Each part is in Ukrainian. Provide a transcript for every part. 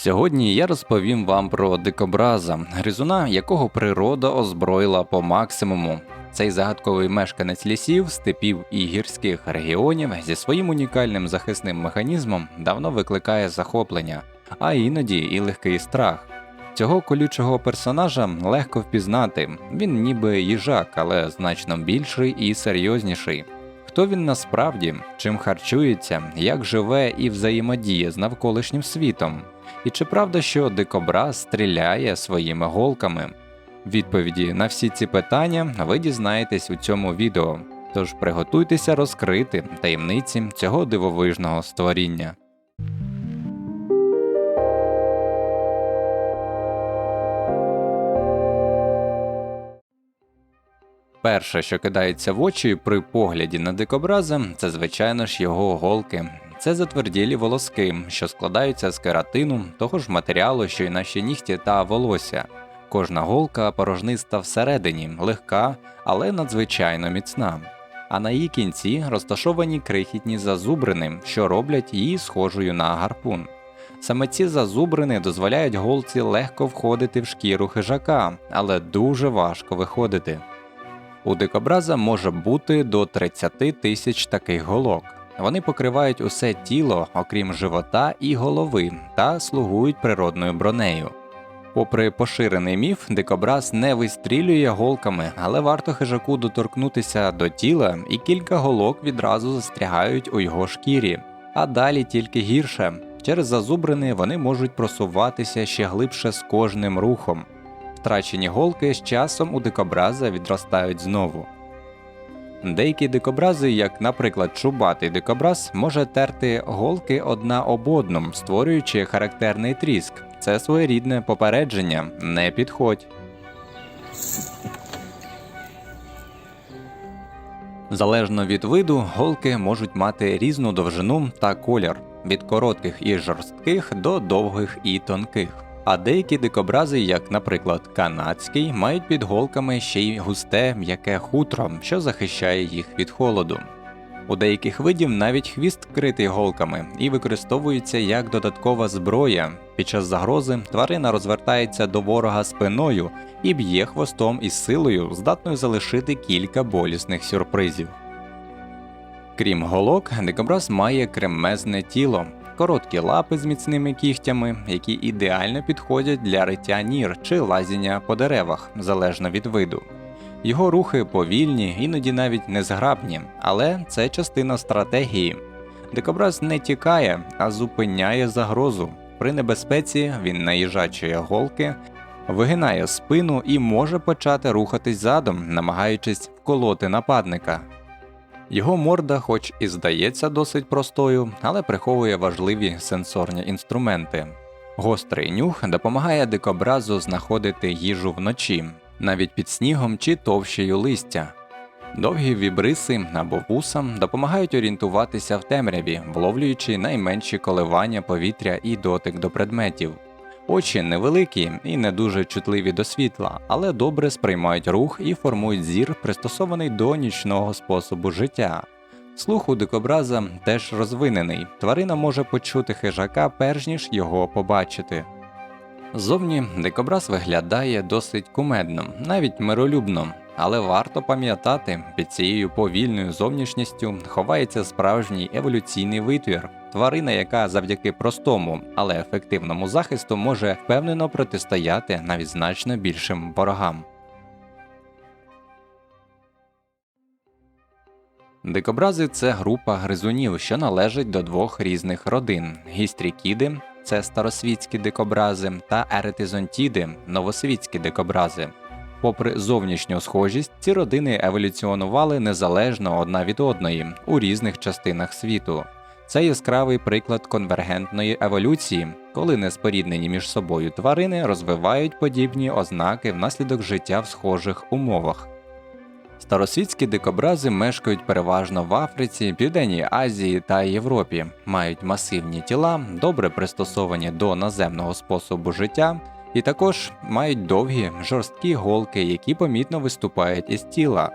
Сьогодні я розповім вам про дикобраза, гризуна, якого природа озброїла по максимуму. Цей загадковий мешканець лісів, степів і гірських регіонів зі своїм унікальним захисним механізмом давно викликає захоплення, а іноді і легкий страх. Цього колючого персонажа легко впізнати. Він ніби їжак, але значно більший і серйозніший. Хто він насправді, чим харчується, як живе і взаємодіє з навколишнім світом? І чи правда, що дикобраз стріляє своїми голками? Відповіді на всі ці питання ви дізнаєтесь у цьому відео. Тож приготуйтеся розкрити таємниці цього дивовижного створіння. Перше, що кидається в очі при погляді на дикобраза, це звичайно ж його голки. Це затверділі волоски, що складаються з кератину, того ж матеріалу, що й наші нігті та волосся. Кожна голка порожниста всередині, легка, але надзвичайно міцна. А на її кінці розташовані крихітні зазубрини, що роблять її схожою на гарпун. Саме ці зазубрини дозволяють голці легко входити в шкіру хижака, але дуже важко виходити. У дикобраза може бути до 30 тисяч таких голок. Вони покривають усе тіло, окрім живота і голови, та слугують природною бронею. Попри поширений міф, дикобраз не вистрілює голками, але варто хижаку доторкнутися до тіла, і кілька голок відразу застрягають у його шкірі. А далі тільки гірше. Через зазубрини вони можуть просуватися ще глибше з кожним рухом. Втрачені голки з часом у дикобраза відростають знову. Деякі дикобрази, як, наприклад, чубатий дикобраз, може терти голки одна об одном, створюючи характерний тріск. Це своєрідне попередження. Не підходь. Залежно від виду, голки можуть мати різну довжину та колір від коротких і жорстких до довгих і тонких. А деякі дикобрази, як, наприклад, канадський, мають під голками ще й густе м'яке хутро, що захищає їх від холоду. У деяких видів навіть хвіст вкритий голками і використовується як додаткова зброя. Під час загрози тварина розвертається до ворога спиною і б'є хвостом із силою, здатною залишити кілька болісних сюрпризів. Крім голок, дикобраз має кремезне тіло, короткі лапи з міцними кігтями, які ідеально підходять для риття нір чи лазіння по деревах, залежно від виду. Його рухи повільні, іноді навіть незграбні, але це частина стратегії. Дикобраз не тікає, а зупиняє загрозу. При небезпеці він наїжачує голки, вигинає спину і може почати рухатись задом, намагаючись вколоти нападника. Його морда, хоч і здається досить простою, але приховує важливі сенсорні інструменти. Гострий нюх допомагає дикобразу знаходити їжу вночі, навіть під снігом чи товщею листя. Довгі вібриси або вуса допомагають орієнтуватися в темряві, вловлюючи найменші коливання повітря і дотик до предметів. Очі невеликі і не дуже чутливі до світла, але добре сприймають рух і формують зір, пристосований до нічного способу життя. Слух у дикобраза теж розвинений. Тварина може почути хижака, перш ніж його побачити. Зовні дикобраз виглядає досить кумедно, навіть миролюбно, але варто пам'ятати, під цією повільною зовнішністю ховається справжній еволюційний витвір, тварина, яка завдяки простому, але ефективному захисту може впевнено протистояти навіть значно більшим ворогам. Дикобрази це група гризунів, що належить до двох різних родин: гістрікіди це старосвітські дикобрази, та еретизонтіди новосвітські дикобрази. Попри зовнішню схожість, ці родини еволюціонували незалежно одна від одної у різних частинах світу. Це яскравий приклад конвергентної еволюції, коли неспоріднені між собою тварини розвивають подібні ознаки внаслідок життя в схожих умовах. Старосвітські дикобрази мешкають переважно в Африці, Південній Азії та Європі, мають масивні тіла, добре пристосовані до наземного способу життя, і також мають довгі жорсткі голки, які помітно виступають із тіла.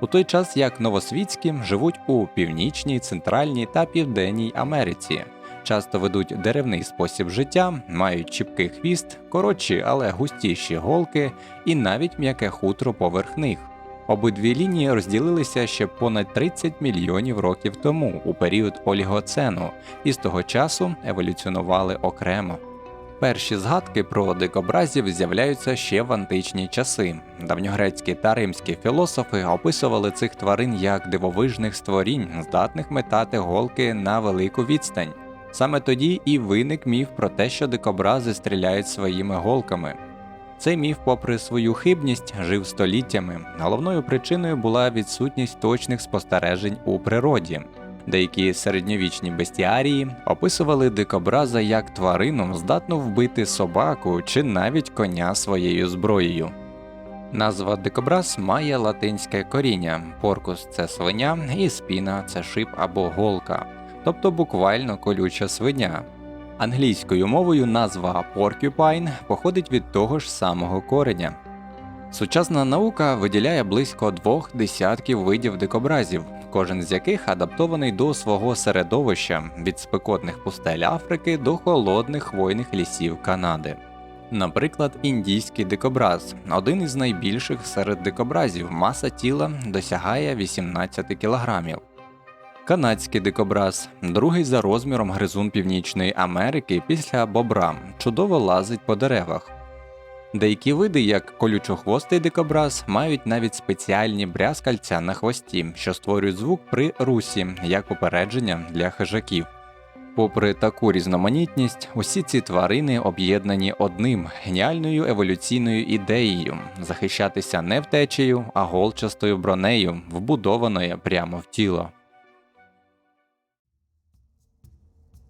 У той час як новосвітські живуть у північній, центральній та південній Америці. часто ведуть деревний спосіб життя, мають чіпкий хвіст, коротші, але густіші голки і навіть м'яке хутро поверх них. Обидві лінії розділилися ще понад 30 мільйонів років тому у період олігоцену, і з того часу еволюціонували окремо. Перші згадки про дикобразів з'являються ще в античні часи. Давньогрецькі та римські філософи описували цих тварин як дивовижних створінь, здатних метати голки на велику відстань. Саме тоді і виник міф про те, що дикобрази стріляють своїми голками. Цей міф, попри свою хибність, жив століттями. Головною причиною була відсутність точних спостережень у природі. Деякі середньовічні бестіарії описували дикобраза як тварину, здатну вбити собаку чи навіть коня своєю зброєю. Назва дикобраз має латинське коріння, поркус це свиня, і спіна це шип або голка, тобто буквально колюча свиня. Англійською мовою назва porcupine походить від того ж самого кореня. Сучасна наука виділяє близько двох десятків видів дикобразів, кожен з яких адаптований до свого середовища від спекотних пустель Африки до холодних хвойних лісів Канади. Наприклад, індійський дикобраз один із найбільших серед дикобразів, маса тіла досягає 18 кілограмів. Канадський дикобраз, другий за розміром гризун Північної Америки після бобра, чудово лазить по деревах. Деякі види, як колючохвостий дикобраз, мають навіть спеціальні брязкальця на хвості, що створюють звук при русі, як попередження для хижаків. Попри таку різноманітність, усі ці тварини об'єднані одним геніальною еволюційною ідеєю захищатися не втечею, а голчастою бронею, вбудованою прямо в тіло.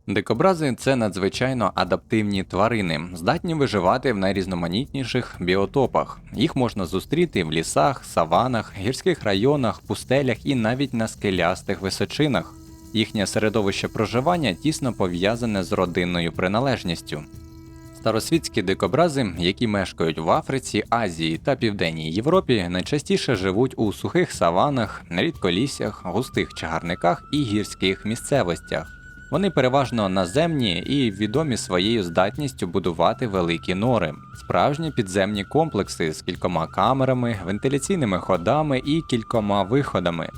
Дикобрази це надзвичайно адаптивні тварини, здатні виживати в найрізноманітніших біотопах. Їх можна зустріти в лісах, саванах, гірських районах, пустелях і навіть на скелястих височинах. Їхнє середовище проживання тісно пов'язане з родинною приналежністю. Старосвітські дикобрази, які мешкають в Африці, Азії та Південній Європі, найчастіше живуть у сухих саванах, рідколіссях, густих чагарниках і гірських місцевостях. Вони переважно наземні і відомі своєю здатністю будувати великі нори, справжні підземні комплекси з кількома камерами, вентиляційними ходами і кількома виходами.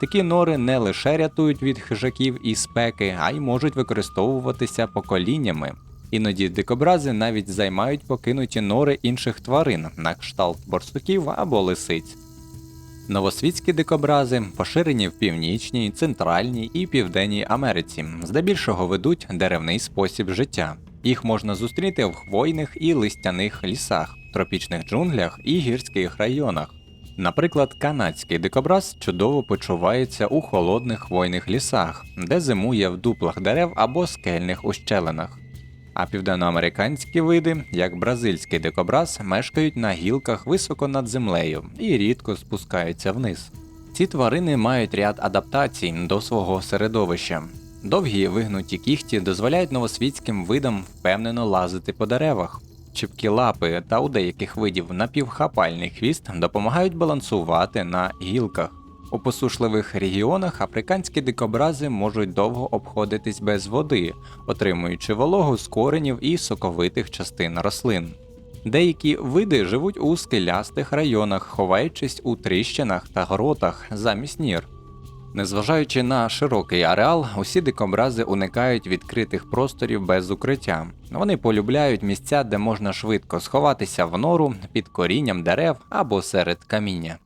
Такі нори не лише рятують від хижаків і спеки, а й можуть використовуватися поколіннями. Іноді дикобрази навіть займають покинуті нори інших тварин, на кшталт борсуків або лисиць. Новосвітські дикобрази поширені в північній, центральній і південній Америці, здебільшого ведуть деревний спосіб життя. Їх можна зустріти в хвойних і листяних лісах, тропічних джунглях і гірських районах. Наприклад, канадський дикобраз чудово почувається у холодних хвойних лісах, де зимує в дуплах дерев або скельних ущелинах а південноамериканські види, як бразильський дикобраз, мешкають на гілках високо над землею і рідко спускаються вниз. Ці тварини мають ряд адаптацій до свого середовища. Довгі вигнуті кіхті дозволяють новосвітським видам впевнено лазити по деревах. Чіпкі лапи та у деяких видів напівхапальний хвіст допомагають балансувати на гілках. У посушливих регіонах африканські дикобрази можуть довго обходитись без води, отримуючи вологу з коренів і соковитих частин рослин. Деякі види живуть у скелястих районах, ховаючись у тріщинах та гротах замість нір. Незважаючи на широкий ареал, усі дикобрази уникають відкритих просторів без укриття. Вони полюбляють місця, де можна швидко сховатися в нору під корінням дерев або серед каміння.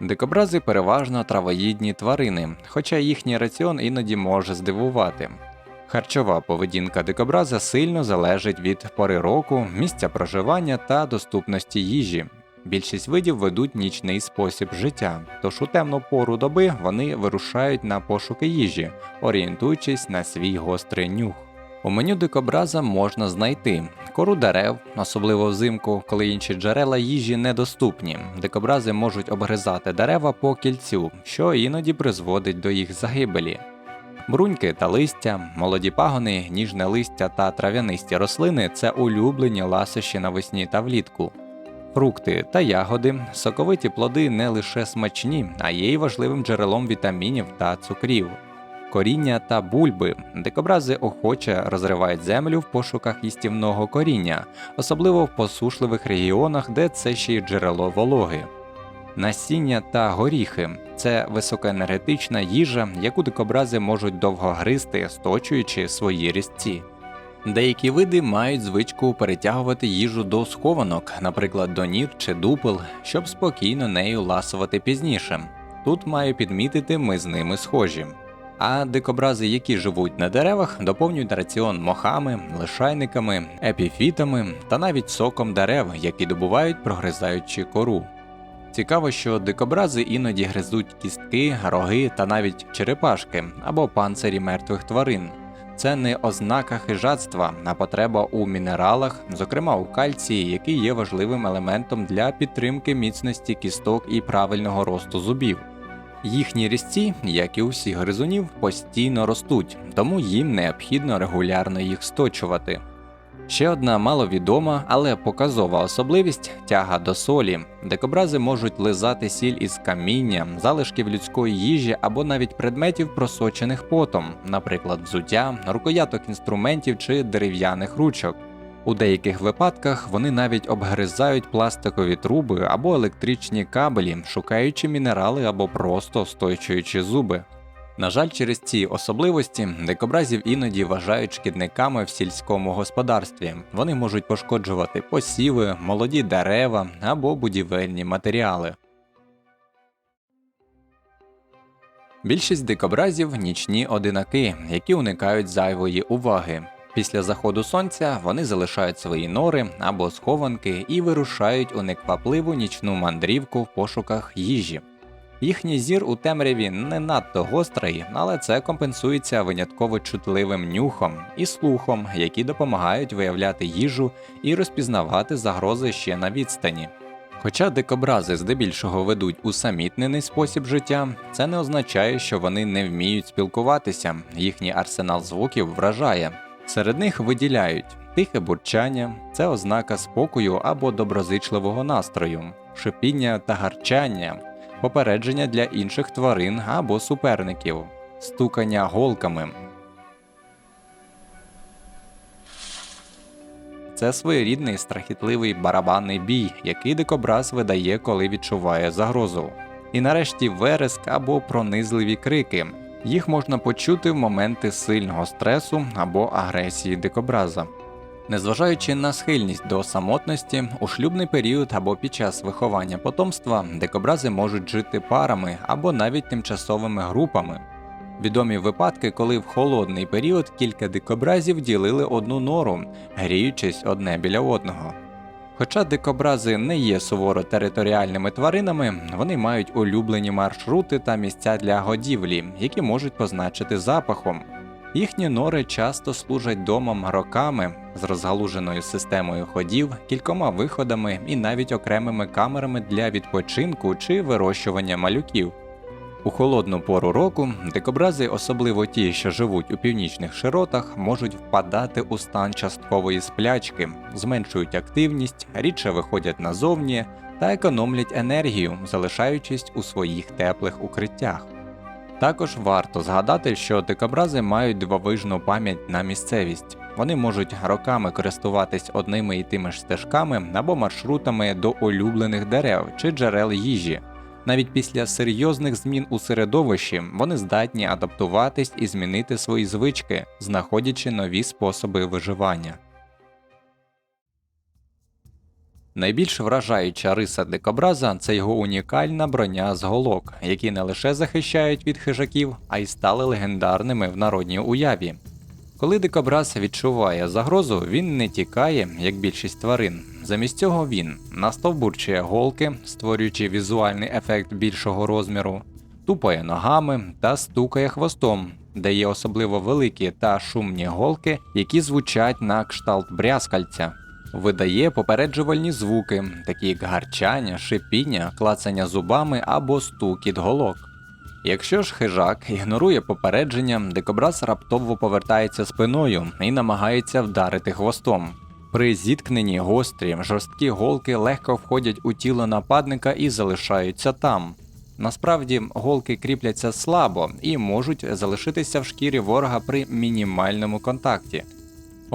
Дикобрази переважно травоїдні тварини, хоча їхній раціон іноді може здивувати. Харчова поведінка дикобраза сильно залежить від пори року, місця проживання та доступності їжі. Більшість видів ведуть нічний спосіб життя, тож у темну пору доби вони вирушають на пошуки їжі, орієнтуючись на свій гострий нюх. У меню дикобраза можна знайти кору дерев, особливо взимку, коли інші джерела їжі недоступні. Дикобрази можуть обгризати дерева по кільцю, що іноді призводить до їх загибелі. Бруньки та листя, молоді пагони, ніжне листя та трав'янисті рослини це улюблені ласощі навесні та влітку. Фрукти та ягоди, соковиті плоди не лише смачні, а є й важливим джерелом вітамінів та цукрів. Коріння та бульби. Дикобрази охоче розривають землю в пошуках їстівного коріння, особливо в посушливих регіонах, де це ще й джерело вологи. Насіння та горіхи це високоенергетична їжа, яку дикобрази можуть довго гризти, сточуючи свої різці. Деякі види мають звичку перетягувати їжу до схованок, наприклад, до нір чи дупел, щоб спокійно нею ласувати пізніше. Тут маю підмітити, ми з ними схожі. А дикобрази, які живуть на деревах, доповнюють раціон мохами, лишайниками, епіфітами та навіть соком дерев, які добувають, прогризаючи кору. Цікаво, що дикобрази іноді гризуть кістки, роги та навіть черепашки або панцирі мертвих тварин. Це не ознака хижацтва, а потреба у мінералах, зокрема у кальції, який є важливим елементом для підтримки міцності кісток і правильного росту зубів. Їхні різці, як і у всіх гризунів, постійно ростуть, тому їм необхідно регулярно їх сточувати. Ще одна маловідома, але показова особливість тяга до солі. Дикобрази можуть лизати сіль із каміння, залишків людської їжі або навіть предметів, просочених потом, наприклад, взуття, рукояток інструментів чи дерев'яних ручок. У деяких випадках вони навіть обгризають пластикові труби або електричні кабелі, шукаючи мінерали або просто стойчуючи зуби. На жаль, через ці особливості дикобразів іноді вважають шкідниками в сільському господарстві. Вони можуть пошкоджувати посіви, молоді дерева або будівельні матеріали. Більшість дикобразів нічні одинаки, які уникають зайвої уваги. Після заходу сонця вони залишають свої нори або схованки і вирушають у неквапливу нічну мандрівку в пошуках їжі. Їхній зір у темряві не надто гострий, але це компенсується винятково чутливим нюхом і слухом, які допомагають виявляти їжу і розпізнавати загрози ще на відстані. Хоча дикобрази здебільшого ведуть усамітнений спосіб життя, це не означає, що вони не вміють спілкуватися, їхній арсенал звуків вражає. Серед них виділяють тихе бурчання, це ознака спокою або доброзичливого настрою, шипіння та гарчання, попередження для інших тварин або суперників, стукання голками. Це своєрідний страхітливий барабанний бій, який дикобраз видає, коли відчуває загрозу. І нарешті вереск або пронизливі крики. Їх можна почути в моменти сильного стресу або агресії дикобраза. Незважаючи на схильність до самотності, у шлюбний період або під час виховання потомства дикобрази можуть жити парами або навіть тимчасовими групами. Відомі випадки, коли в холодний період кілька дикобразів ділили одну нору, гріючись одне біля одного. Хоча дикобрази не є суворо територіальними тваринами, вони мають улюблені маршрути та місця для годівлі, які можуть позначити запахом. Їхні нори часто служать домом роками з розгалуженою системою ходів, кількома виходами і навіть окремими камерами для відпочинку чи вирощування малюків. У холодну пору року дикобрази, особливо ті, що живуть у північних широтах, можуть впадати у стан часткової сплячки, зменшують активність, рідше виходять назовні та економлять енергію, залишаючись у своїх теплих укриттях. Також варто згадати, що дикобрази мають дивовижну пам'ять на місцевість. Вони можуть роками користуватись одними і тими ж стежками або маршрутами до улюблених дерев чи джерел їжі. Навіть після серйозних змін у середовищі вони здатні адаптуватись і змінити свої звички, знаходячи нові способи виживання. Найбільш вражаюча риса дикобраза це його унікальна броня з голок, які не лише захищають від хижаків, а й стали легендарними в народній уяві. Коли дикобраз відчуває загрозу, він не тікає, як більшість тварин. Замість цього він настовбурчує голки, створюючи візуальний ефект більшого розміру, тупає ногами та стукає хвостом, де є особливо великі та шумні голки, які звучать на кшталт брязкальця. Видає попереджувальні звуки, такі як гарчання, шипіння, клацання зубами або стукіт голок. Якщо ж хижак ігнорує попередження, дикобраз раптово повертається спиною і намагається вдарити хвостом. При зіткненні гострі, жорсткі голки легко входять у тіло нападника і залишаються там. Насправді голки кріпляться слабо і можуть залишитися в шкірі ворога при мінімальному контакті.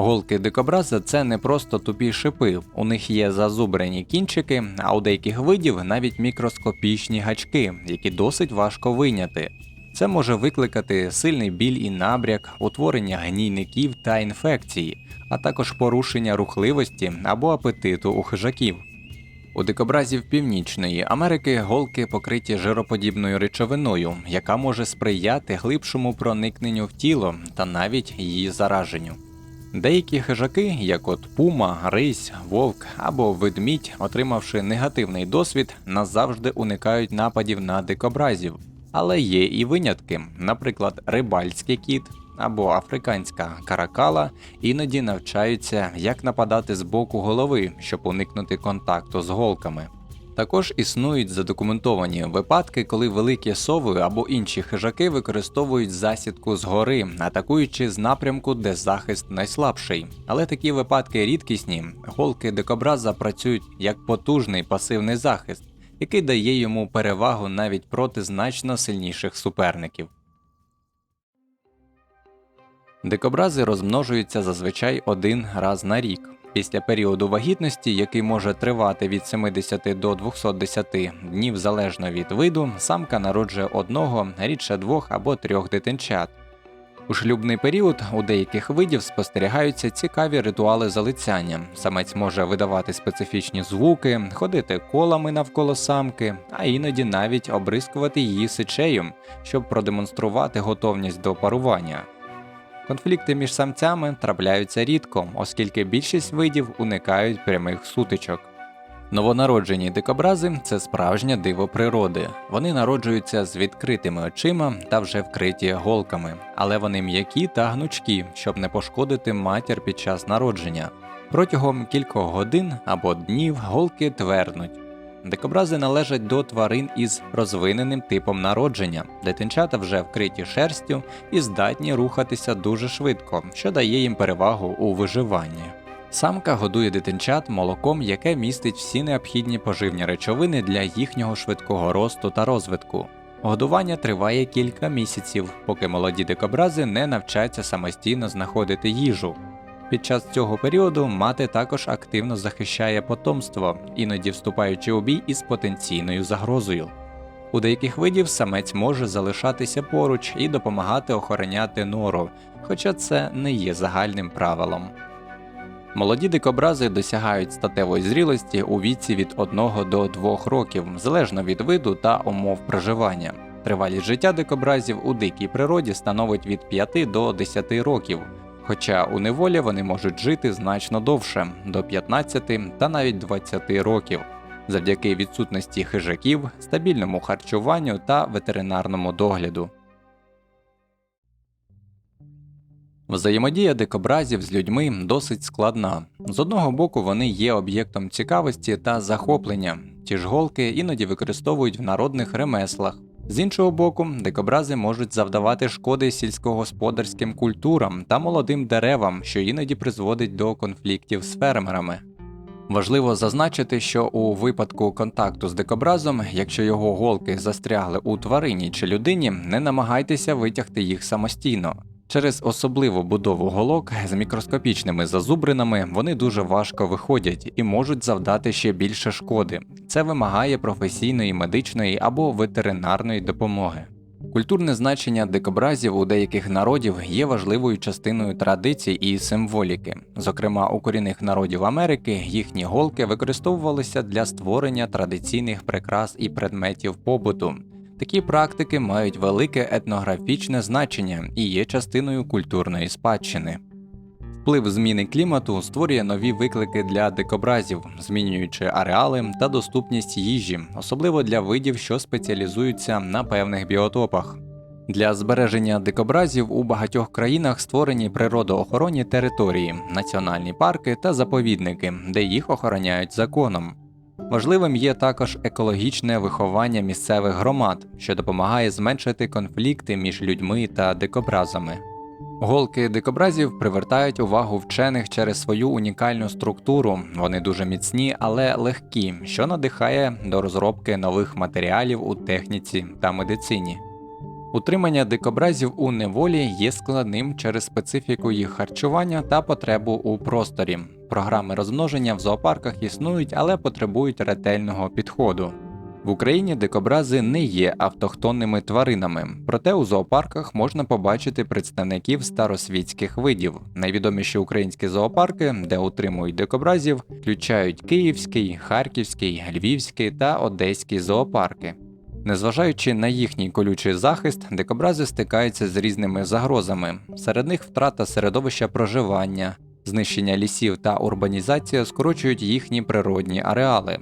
Голки дикобраза це не просто тупі шипи, у них є зазубрені кінчики, а у деяких видів навіть мікроскопічні гачки, які досить важко вийняти. Це може викликати сильний біль і набряк, утворення гнійників та інфекції, а також порушення рухливості або апетиту у хижаків. У дикобразів Північної Америки голки покриті жироподібною речовиною, яка може сприяти глибшому проникненню в тіло та навіть її зараженню. Деякі хижаки, як от пума, рись, вовк або ведмідь, отримавши негативний досвід, назавжди уникають нападів на дикобразів. Але є і винятки, наприклад, рибальський кіт або африканська каракала іноді навчаються, як нападати з боку голови, щоб уникнути контакту з голками. Також існують задокументовані випадки, коли великі сови або інші хижаки використовують засідку згори, атакуючи з напрямку, де захист найслабший. Але такі випадки рідкісні. Голки дикобраза працюють як потужний пасивний захист, який дає йому перевагу навіть проти значно сильніших суперників. Дикобрази розмножуються зазвичай один раз на рік. Після періоду вагітності, який може тривати від 70 до 210 днів залежно від виду, самка народжує одного, рідше двох або трьох дитинчат. У шлюбний період у деяких видів спостерігаються цікаві ритуали залицяння. Самець може видавати специфічні звуки, ходити колами навколо самки, а іноді навіть обрискувати її сичею, щоб продемонструвати готовність до парування. Конфлікти між самцями трапляються рідко, оскільки більшість видів уникають прямих сутичок. Новонароджені дикобрази це справжнє диво природи. Вони народжуються з відкритими очима та вже вкриті голками, але вони м'які та гнучкі, щоб не пошкодити матір під час народження. Протягом кількох годин або днів голки тверднуть. Дикобрази належать до тварин із розвиненим типом народження, дитинчата вже вкриті шерстю і здатні рухатися дуже швидко, що дає їм перевагу у виживанні. Самка годує дитинчат молоком, яке містить всі необхідні поживні речовини для їхнього швидкого росту та розвитку. Годування триває кілька місяців, поки молоді дикобрази не навчаться самостійно знаходити їжу. Під час цього періоду мати також активно захищає потомство, іноді вступаючи у бій із потенційною загрозою. У деяких видів самець може залишатися поруч і допомагати охороняти нору, хоча це не є загальним правилом. Молоді дикобрази досягають статевої зрілості у віці від 1 до 2 років, залежно від виду та умов проживання. Тривалість життя дикобразів у дикій природі становить від 5 до 10 років, хоча у неволі вони можуть жити значно довше до 15 та навіть 20 років, завдяки відсутності хижаків, стабільному харчуванню та ветеринарному догляду. Взаємодія дикобразів з людьми досить складна. З одного боку, вони є об'єктом цікавості та захоплення. Ті ж голки іноді використовують в народних ремеслах. З іншого боку, дикобрази можуть завдавати шкоди сільськогосподарським культурам та молодим деревам, що іноді призводить до конфліктів з фермерами. Важливо зазначити, що у випадку контакту з дикобразом, якщо його голки застрягли у тварині чи людині, не намагайтеся витягти їх самостійно. Через особливу будову голок з мікроскопічними зазубринами вони дуже важко виходять і можуть завдати ще більше шкоди. Це вимагає професійної медичної або ветеринарної допомоги. Культурне значення дикобразів у деяких народів є важливою частиною традицій і символіки. Зокрема, у корінних народів Америки їхні голки використовувалися для створення традиційних прикрас і предметів побуту. Такі практики мають велике етнографічне значення і є частиною культурної спадщини. Вплив зміни клімату створює нові виклики для дикобразів, змінюючи ареали та доступність їжі, особливо для видів, що спеціалізуються на певних біотопах. Для збереження дикобразів у багатьох країнах створені природоохоронні території, національні парки та заповідники, де їх охороняють законом. Важливим є також екологічне виховання місцевих громад, що допомагає зменшити конфлікти між людьми та дикобразами. Голки дикобразів привертають увагу вчених через свою унікальну структуру. Вони дуже міцні, але легкі, що надихає до розробки нових матеріалів у техніці та медицині. Утримання дикобразів у неволі є складним через специфіку їх харчування та потребу у просторі. Програми розмноження в зоопарках існують, але потребують ретельного підходу. В Україні дикобрази не є автохтонними тваринами, проте у зоопарках можна побачити представників старосвітських видів. Найвідоміші українські зоопарки, де утримують дикобразів, включають Київський, Харківський, Львівський та Одеський зоопарки. Незважаючи на їхній колючий захист, дикобрази стикаються з різними загрозами. Серед них втрата середовища проживання, знищення лісів та урбанізація скорочують їхні природні ареали.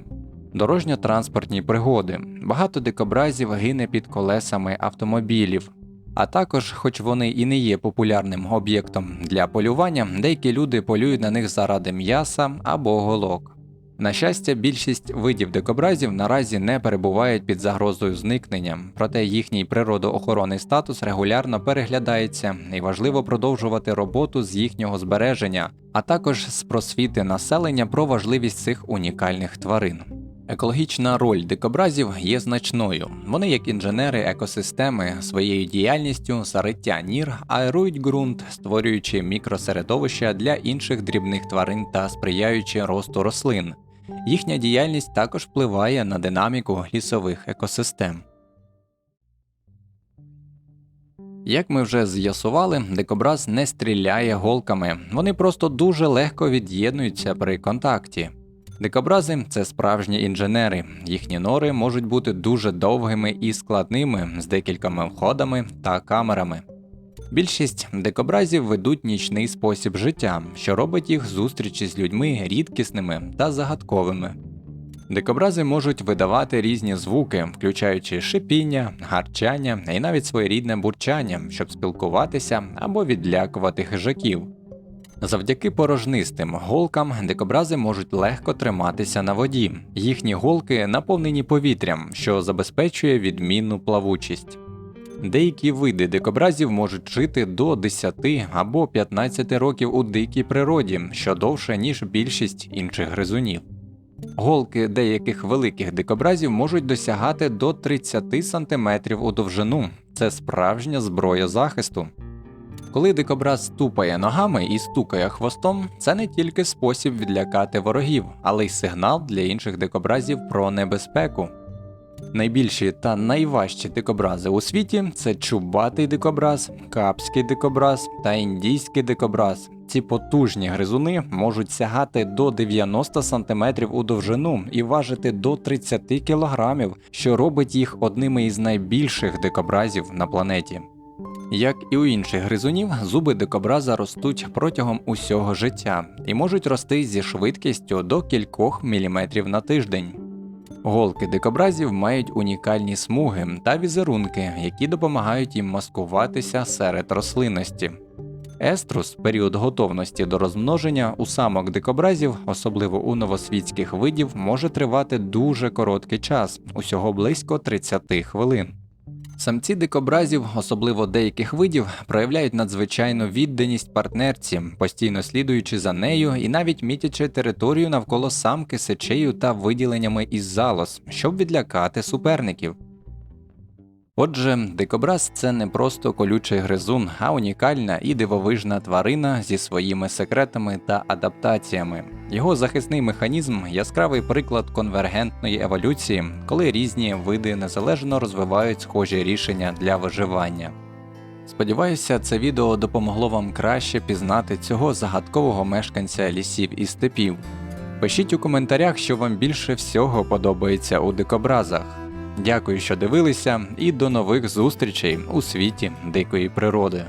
Дорожньо-транспортні пригоди. Багато дикобразів гине під колесами автомобілів. А також, хоч вони і не є популярним об'єктом для полювання, деякі люди полюють на них заради м'яса або голок. На щастя, більшість видів дикобразів наразі не перебувають під загрозою зникнення, проте їхній природоохоронний статус регулярно переглядається і важливо продовжувати роботу з їхнього збереження, а також з просвіти населення про важливість цих унікальних тварин. Екологічна роль дикобразів є значною. Вони, як інженери екосистеми, своєю діяльністю зариття нір аерують ґрунт, створюючи мікросередовища для інших дрібних тварин та сприяючи росту рослин. Їхня діяльність також впливає на динаміку лісових екосистем. Як ми вже з'ясували, дикобраз не стріляє голками, вони просто дуже легко від'єднуються при контакті. Дикобрази це справжні інженери. Їхні нори можуть бути дуже довгими і складними з декількома входами та камерами. Більшість дикобразів ведуть нічний спосіб життя, що робить їх зустрічі з людьми рідкісними та загадковими. Дикобрази можуть видавати різні звуки, включаючи шипіння, гарчання і навіть своєрідне бурчання, щоб спілкуватися або відлякувати хижаків. Завдяки порожнистим голкам дикобрази можуть легко триматися на воді. Їхні голки наповнені повітрям, що забезпечує відмінну плавучість. Деякі види дикобразів можуть жити до 10 або 15 років у дикій природі, що довше, ніж більшість інших гризунів. Голки деяких великих дикобразів можуть досягати до 30 см у довжину. Це справжня зброя захисту. Коли дикобраз ступає ногами і стукає хвостом, це не тільки спосіб відлякати ворогів, але й сигнал для інших дикобразів про небезпеку. Найбільші та найважчі дикобрази у світі це чубатий дикобраз, капський дикобраз та індійський дикобраз. Ці потужні гризуни можуть сягати до 90 см у довжину і важити до 30 кг, що робить їх одними із найбільших дикобразів на планеті. Як і у інших гризунів, зуби дикобраза ростуть протягом усього життя і можуть рости зі швидкістю до кількох міліметрів на тиждень. Голки дикобразів мають унікальні смуги та візерунки, які допомагають їм маскуватися серед рослинності. Еструс, період готовності до розмноження у самок дикобразів, особливо у новосвітських видів, може тривати дуже короткий час, усього близько 30 хвилин. Самці дикобразів, особливо деяких видів, проявляють надзвичайну відданість партнерці, постійно слідуючи за нею і навіть мітячи територію навколо самки сечею та виділеннями із залоз, щоб відлякати суперників. Отже, дикобраз це не просто колючий гризун, а унікальна і дивовижна тварина зі своїми секретами та адаптаціями. Його захисний механізм яскравий приклад конвергентної еволюції, коли різні види незалежно розвивають схожі рішення для виживання. Сподіваюся, це відео допомогло вам краще пізнати цього загадкового мешканця лісів і степів. Пишіть у коментарях, що вам більше всього подобається у дикобразах. Дякую, що дивилися, і до нових зустрічей у світі дикої природи.